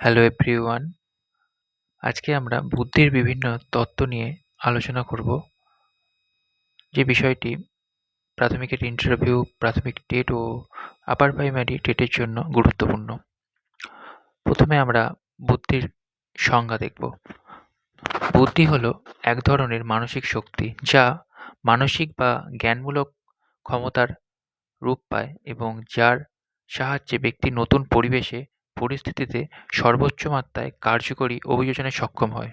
Hello everyone আজকে আমরা বুদ্ধির বিভিন্ন তত্ত্ব নিয়ে আলোচনা করব। যে বিষয়টি প্রাথমিকের ইন্টারভিউ প্রাথমিক টেট ও আপার প্রাইমারি টেটের জন্য গুরুত্বপূর্ণ। প্রথমে আমরা বুদ্ধির সংজ্ঞা দেখব। বুদ্ধি হলো এক ধরনের মানসিক শক্তি যা মানসিক বা জ্ঞানমূলক ক্ষমতার রূপ পায় এবং যার সাহায্যে ব্যক্তি নতুন পরিবেশে পরিস্থিতিতে সর্বোচ্চ মাত্রায় কার্যকরী অভিযোজনে সক্ষম হয়।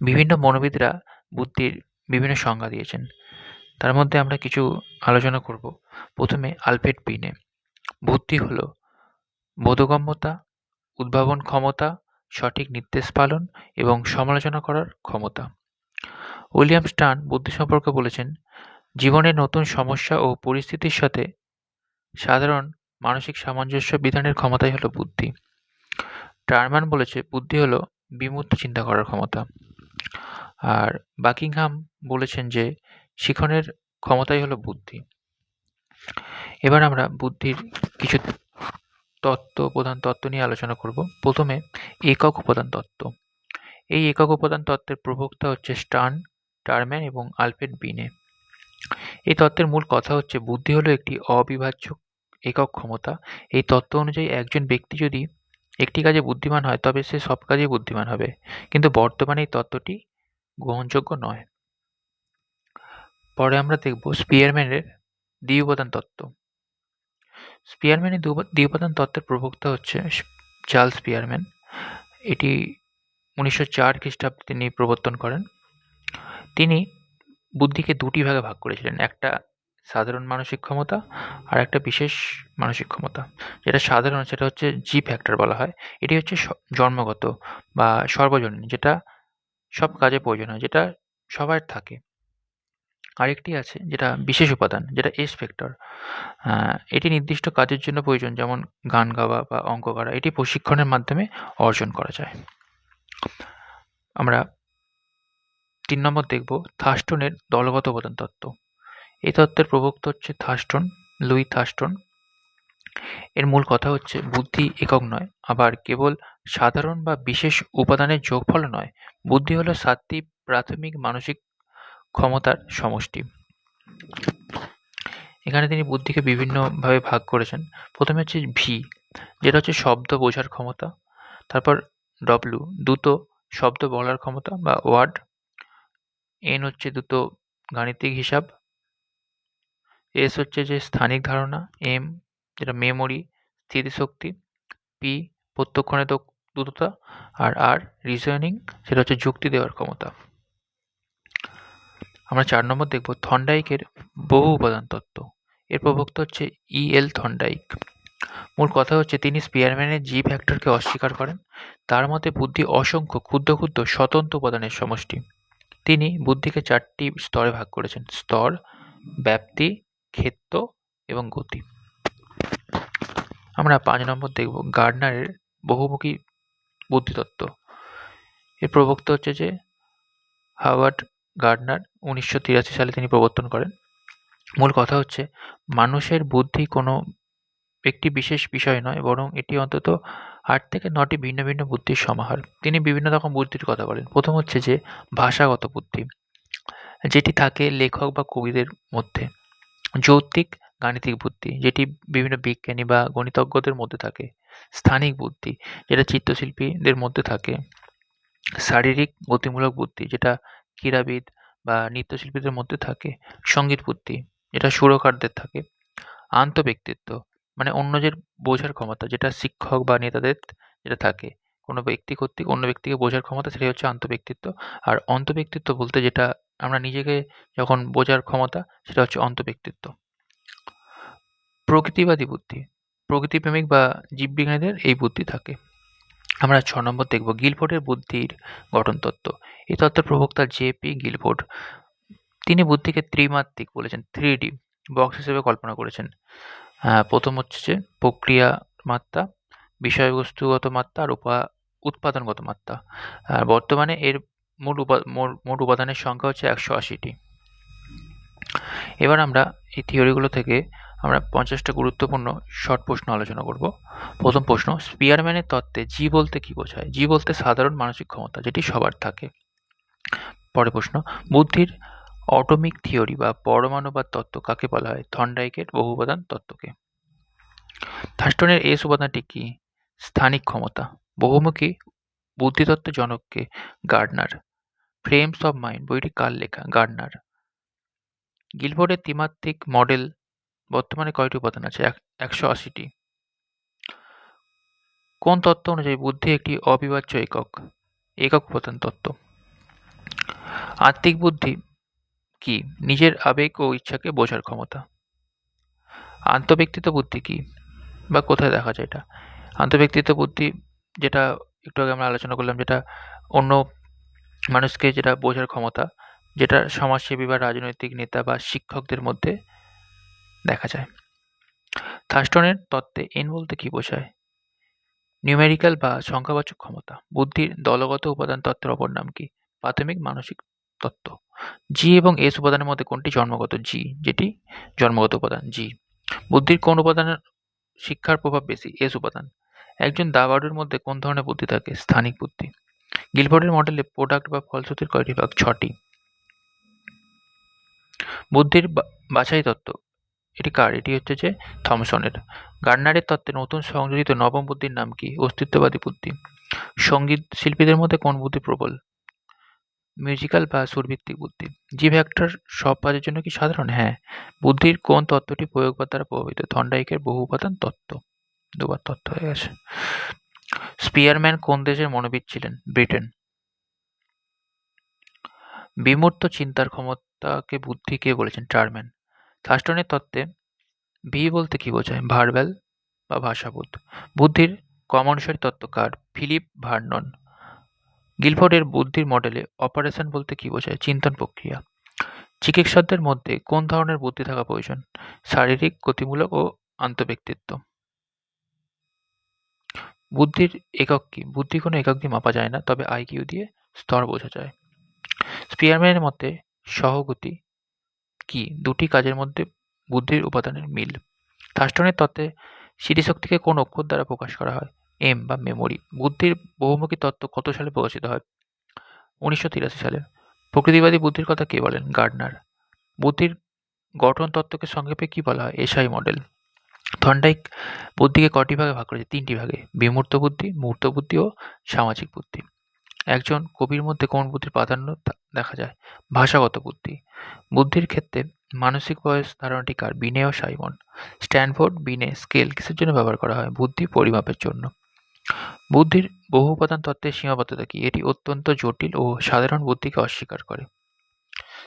বিভিন্ন মনোবিদরা বুদ্ধির বিভিন্ন সংজ্ঞা দিয়েছেন। তার মধ্যে আমরা কিছু আলোচনা করব। প্রথমে আলফ্রেড পিনে। বুদ্ধি হল বোধগম্যতা, উদ্ভাবন ক্ষমতা, সঠিক নির্দেশ পালন এবং সমালোচনা করার ক্ষমতা। উইলিয়াম স্টান বুদ্ধি সম্পর্কে বলেছেন জীবনের নতুন সমস্যা ও পরিস্থিতির সাথে সাধারণ মানসিক সামঞ্জস্য বিধানের ক্ষমতাই হলো বুদ্ধি। টারমান বলেছে, বুদ্ধি হলো বিমূর্ত চিন্তা করার ক্ষমতা। আর বাকিংহাম বলেছেন যে, শিখনের ক্ষমতাই হলো বুদ্ধি। এবার আমরা বুদ্ধির কিছু তত্ত্ব, প্রধান তত্ত্ব নিয়ে আলোচনা করব। প্রথমে, একক উপাদান তত্ত্ব। এই একক উপাদান তত্ত্বের প্রবক্তা হচ্ছে স্টান টারম্যান এবং আলফ্রেড বিনে। এই তত্ত্বের মূল কথা হচ্ছে, বুদ্ধি হলো একটি অবিভাজ্য একক ক্ষমতা, এই তত্ত্ব অনুযায়ী একজন ব্যক্তি যদি একটি কাজে বুদ্ধিমান হয়, তবে সে সব কাজেই বুদ্ধিমান হবে। কিন্তু বর্তমানে এই তত্ত্বটি গ্রহণযোগ্য নয়। পরে আমরা দেখব স্পিয়ারম্যানের দ্বিউপাদান তত্ত্ব। স্পিয়ারম্যানের দ্বিউপাদান তত্ত্বের প্রবক্তা হচ্ছে চার্লস স্পিয়ারম্যান। এটি উনিশশো চার খ্রিস্টাব্দে তিনি প্রবর্তন করেন। তিনি বুদ্ধিকে দুটি ভাগে ভাগ করেছিলেন। একটা সাধারণ মানসিক ক্ষমতা আর একটা বিশেষ মানসিক ক্ষমতা। যেটা সাধারণ সেটা হচ্ছে জি ফ্যাক্টর বলা হয়। এটি হচ্ছে জন্মগত বা সর্বজনীন, যেটা সব কাজে প্রয়োজন হয়, যেটা সবার থাকে। আরেকটি আছে যেটা বিশেষ উপাদান, যেটা এস ফ্যাক্টর এটি নির্দিষ্ট কাজের জন্য প্রয়োজন, যেমন গান গাওয়া বা অঙ্ক করা। এটি প্রশিক্ষণের মাধ্যমে অর্জন করা যায়। আমরা তিন নম্বর দেখব থাস্টনের দলগত উপাদান তত্ত্ব। এই তত্ত্বের প্রবক্তা হচ্ছে থাস্টন লুই থাস্টন এর মূল কথা হচ্ছে বুদ্ধি একক নয়, আবার কেবল সাধারণ বা বিশেষ উপাদানের যোগফল নয়, বুদ্ধি হলো সাতটি প্রাথমিক মানসিক ক্ষমতার সমষ্টি। এখানে তিনি বুদ্ধিকে বিভিন্নভাবে ভাগ করেছেন। প্রথমে হচ্ছে ভি যেটা হচ্ছে শব্দ বোঝার ক্ষমতা, তারপর ডব্লু দ্রুত শব্দ বলার ক্ষমতা বা ওয়ার্ড এন হচ্ছে দ্রুত গাণিতিক হিসাব এস হচ্ছে যে স্থানিক ধারণা এম যেটা মেমোরি স্মৃতিশক্তি পি প্রত্যক্ষণে দ্রুততা, আর আর রিজনিং সেটা হচ্ছে যুক্তি দেওয়ার ক্ষমতা। আমরা চার নম্বর দেখব থন্ডাইকের বহু উপাদান তত্ত্ব। এর প্রবক্তা হচ্ছে ই এল থন্ডাইক। মূল কথা হচ্ছে তিনি স্পিয়ারম্যানের জি ফ্যাক্টরকে অস্বীকার করেন। তার মতে বুদ্ধি অসংখ্য ক্ষুদ্র ক্ষুদ্র স্বতন্ত্র উপাদানের সমষ্টি। তিনি বুদ্ধিকে চারটি স্তরে ভাগ করেছেন। স্তর, ব্যাপ্তি ক্ষেত্র এবং গতি। আমরা পাঁচ নম্বর দেখব গার্ডনারের বহুমুখী বুদ্ধিতত্ত্ব। এর প্রবক্তা হচ্ছে যে হাওয়ার্ড গার্ডনার উনিশশো তিরাশি সালে তিনি প্রবর্তন করেন। মূল কথা হচ্ছে, মানুষের বুদ্ধি কোনো একটি বিশেষ বিষয় নয়, বরং এটি অন্তত আট থেকে নটি ভিন্ন ভিন্ন বুদ্ধির সমাহার। তিনি বিভিন্ন রকম বুদ্ধির কথা বলেন। প্রথম হচ্ছে যে, ভাষাগত বুদ্ধি, যেটি থাকে লেখক বা কবিদের মধ্যে। যৌক্তিক গাণিতিক বুদ্ধি, যেটি বিভিন্ন বিজ্ঞানী বা গণিতজ্ঞদের মধ্যে থাকে। স্থানিক বুদ্ধি, যেটা চিত্রশিল্পীদের মধ্যে থাকে। শারীরিক গতিমূলক বুদ্ধি, যেটা ক্রীড়াবিদ বা নৃত্যশিল্পীদের মধ্যে থাকে। সংগীত বুদ্ধি, যেটা সুরকারদের থাকে। আন্তঃব্যক্তিত্ব মানে অন্যদের বোঝার ক্ষমতা, যেটা শিক্ষক বা নেতাদের যেটা থাকে। কোনো ব্যক্তি কর্তৃক অন্য ব্যক্তিকে বোঝার ক্ষমতা, সেটাই হচ্ছে আন্তঃব্যক্তিত্ব। আর অন্তঃব্যক্তিত্ব বলতে যেটা আমরা নিজেকে যখন বোঝার ক্ষমতা, সেটা হচ্ছে অন্তঃব্যক্তিত্ব প্রকৃতিবাদী বুদ্ধি, প্রকৃতিপ্রেমিক বা জীববিজ্ঞানীদের এই বুদ্ধি থাকে। আমরা ছ নম্বর দেখব, গিলফোর্ডের বুদ্ধির গঠন তত্ত্ব এই তত্ত্বের প্রবক্তা জে পি গিলফোর্ড, তিনি বুদ্ধিকে ত্রিমাত্রিক বলেছেন থ্রি ডি বক্স হিসেবে কল্পনা করেছেন। প্রথম হচ্ছে যে প্রক্রিয়া মাত্রা, বিষয়বস্তুগত মাত্রা আর উপা, উৎপাদনগত মাত্রা। আর বর্তমানে এর মোট উপা মোট উপাদানের সংখ্যা হচ্ছে একশো আশিটি। এবার আমরা এই থিওরিগুলো থেকে আমরা পঞ্চাশটা গুরুত্বপূর্ণ শর্ট প্রশ্ন আলোচনা করব। প্রথম প্রশ্ন, স্পিয়ারম্যানের তত্ত্বে জি বলতে কি বোঝায়? জি বলতে সাধারণ মানসিক ক্ষমতা, যেটি সবার থাকে। পরের প্রশ্ন, বুদ্ধির অটোমিক থিওরি বা পরমাণু বা তত্ত্ব কাকে বলা হয়? থন্ডাইকের বহু উপাদান তত্ত্বকে থাস্টনের এস উপাদানটি কি? স্থানিক ক্ষমতা। বহুমুখী বুদ্ধিতত্ত্বের জনককে গার্ডনার। ফ্রেমস অফ মাইন্ড, বইটি কার লেখা? গার্ডনার। গিলফোর্ডের ত্রিমাত্রিক মডেল বর্তমানে কয়টি উপাদান আছে? একশো আশিটি। কোন তত্ত্ব অনুযায়ী বুদ্ধি একটি অবিভাজ্য একক? একক উপাদান তত্ত্ব। আত্মিক বুদ্ধি কি? নিজের আবেগ ও ইচ্ছাকে বোঝার ক্ষমতা। আন্তঃব্যক্তিত্ব বুদ্ধি কি? বা কোথায় দেখা যায় এটা? আন্তঃব্যক্তিত্ব বুদ্ধি যেটা একটু আগে আমরা আলোচনা করলাম যেটা অন্য মানুষকে যেটা বোঝার ক্ষমতা, যেটা সমাজসেবী বা রাজনৈতিক নেতা বা শিক্ষকদের মধ্যে দেখা যায়। থার্স্টনের তত্ত্বে এন বলতে কি বোঝায়? নিউমেরিক্যাল বা সংখ্যাবাচক ক্ষমতা। বুদ্ধির দলগত উপাদান তত্ত্বের অপর নাম কি? প্রাথমিক মানসিক তত্ত্ব। জি এবং এস উপাদানের মধ্যে কোনটি জন্মগত? জি যেটি জন্মগত উপাদান। জি বুদ্ধির কোন উপাদানের শিক্ষার প্রভাব বেশি? এস উপাদান। একজন দাবাড়ুর মধ্যে কোন ধরনের বুদ্ধি থাকে? স্থানিক বুদ্ধি। গিলফোর্ডের মডেলে প্রোডাক্ট বা ফলশ্রুতির কয়টি ভাগ? ছটি। বুদ্ধির বাছাই তত্ত্ব। এটি কার? এটি হচ্ছে যে থমসনের। গার্নারের তত্ত্বে নতুন সংযোজিত নবম বুদ্ধির নাম কি? অস্তিত্ববাদী বুদ্ধি। সংগীত শিল্পীদের মধ্যে কোন বুদ্ধি প্রবল? মিউজিক্যাল বা সুরভিত্তিক বুদ্ধি। জি ভ্যাক্টর সব কাজের জন্য কি সাধারণ? হ্যাঁ। বুদ্ধির কোন তত্ত্বটি প্রয়োগবার দ্বারা প্রভাবিত? থন্ডাইকের বহু উপাদান তত্ত্ব। দুবার তত্ত্ব হয়ে গেছে। স্পিয়ারম্যান কোন দেশের মনোবিদ ছিলেন? ব্রিটেন। বিমূর্ত চিন্তার ক্ষমতাকে বুদ্ধি কে বলেছেন? টারম্যান থার্স্টনের তত্ত্বে ভি বলতে কি বোঝায়? ভার্বাল বা ভাষাবোধ। বুদ্ধির কমনসারি তত্ত্ব কার? Philip Vernon. গিলফোর্ডের বুদ্ধির মডেলে অপারেশন বলতে কি বোঝায়? চিন্তন প্রক্রিয়া। চিকিৎসকদের মধ্যে কোন ধরনের বুদ্ধি থাকা প্রয়োজন? শারীরিক, গতিমূলক ও আন্তঃব্যক্তিত্ব। বুদ্ধির একক কি? বুদ্ধি কোনো একক দিয়ে মাপা যায় না, তবে আইকিউ দিয়ে স্তর বোঝা যায়। স্পিয়ারম্যানের মতে, সহগতি কি? দুটি কাজের মধ্যে বুদ্ধির উপাদানের মিল। থার্স্টনের তত্ত্বে, স্মৃতিশক্তিকে কোন অক্ষর দ্বারা প্রকাশ করা হয়? এম বা মেমোরি। বুদ্ধির বহুমুখী তত্ত্ব কত সালে প্রকাশিত হয়? উনিশশো তিরাশি সালে। প্রকৃতিবাদী বুদ্ধির কথা কে বলেন? গার্ডনার। বুদ্ধির গঠন তত্ত্বকে সংক্ষেপে কি বলা হয়? SI model. থন্ডাইক বুদ্ধিকে কটি ভাগে ভাগ করেছে? তিনটি ভাগে। বিমূর্ত বুদ্ধি, মূর্ত বুদ্ধি ও সামাজিক বুদ্ধি। একজন কবির মধ্যে কোন বুদ্ধির প্রাধান্য দেখা যায়? ভাষাগত বুদ্ধি। বুদ্ধির ক্ষেত্রে মানসিক বয়স ধারণাটি কার? বিনে ও সাইমন। স্ট্যানফোর্ড বিনে স্কেল কিসের জন্য ব্যবহার করা হয়? বুদ্ধি পরিমাপের জন্য। বুদ্ধির বহু উপাদান তত্ত্বের সীমাবদ্ধতা কি? এটি অত্যন্ত জটিল ও সাধারণ বুদ্ধিকে অস্বীকার করে।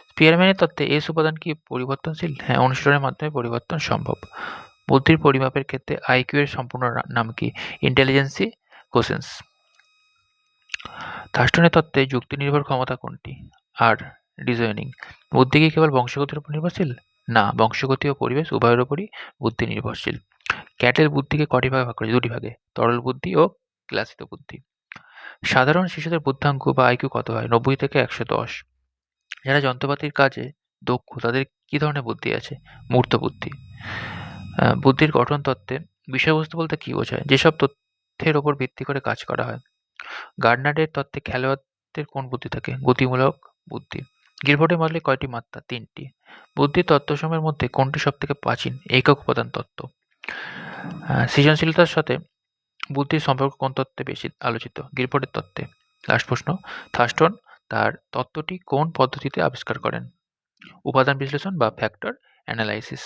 স্পিয়ারম্যানের তত্ত্বে এস উপাদান কি পরিবর্তনশীল? হ্যাঁ অনুশীলনের মাধ্যমে পরিবর্তন সম্ভব। বুদ্ধির পরিমাপের ক্ষেত্রে আইকিউ এর সম্পূর্ণ নাম কি? ইন্টেলিজেন্সি কোশেন্স থার্স্টনের তত্ত্বে যুক্তিনির্ভর ক্ষমতা কোনটি? আর রিজনিং বুদ্ধি কি কেবল বংশগতির উপর নির্ভরশীল? না, বংশগতি ও পরিবেশ উভয়ের উপরই বুদ্ধি নির্ভরশীল ক্যাটেল বুদ্ধিকে কটি ভাগে ভাগ করেছে? দুটি ভাগে, তরল বুদ্ধি ও ক্লাসিত বুদ্ধি। সাধারণ শিশুদের বুদ্ধাঙ্ক বা আইকিউ কত হয়? নব্বই থেকে একশো দশ। যারা যন্ত্রপাতির কাজে দক্ষ, তাদের কি ধরনের বুদ্ধি আছে? মূর্ত বুদ্ধি। বুদ্ধির গঠন তত্ত্বে বিষয়বস্তু বলতে কি বোঝায়? যেসব তথ্যের ওপর ভিত্তি করে কাজ করা হয়। গার্ডনারের তত্ত্বে খেলোয়াড়দের কোন বুদ্ধি থাকে? গতিমূলক বুদ্ধি। গিলফোর্ডের মডেলে কয়টি মাত্রা? তিনটি। বুদ্ধির তত্ত্বসমূহের মধ্যে কোনটি সব থেকে প্রাচীন? একক উপাদান তত্ত্ব। সৃজনশীলতার সাথে বুদ্ধির সম্পর্ক কোন তত্ত্বে বেশি আলোচিত? গিলফোর্ডের তত্ত্বে। লাস্ট প্রশ্ন। থার্স্টন তার তত্ত্বটি কোন পদ্ধতিতে আবিষ্কার করেন? উপাদান বিশ্লেষণ বা ফ্যাক্টর অ্যানালাইসিস।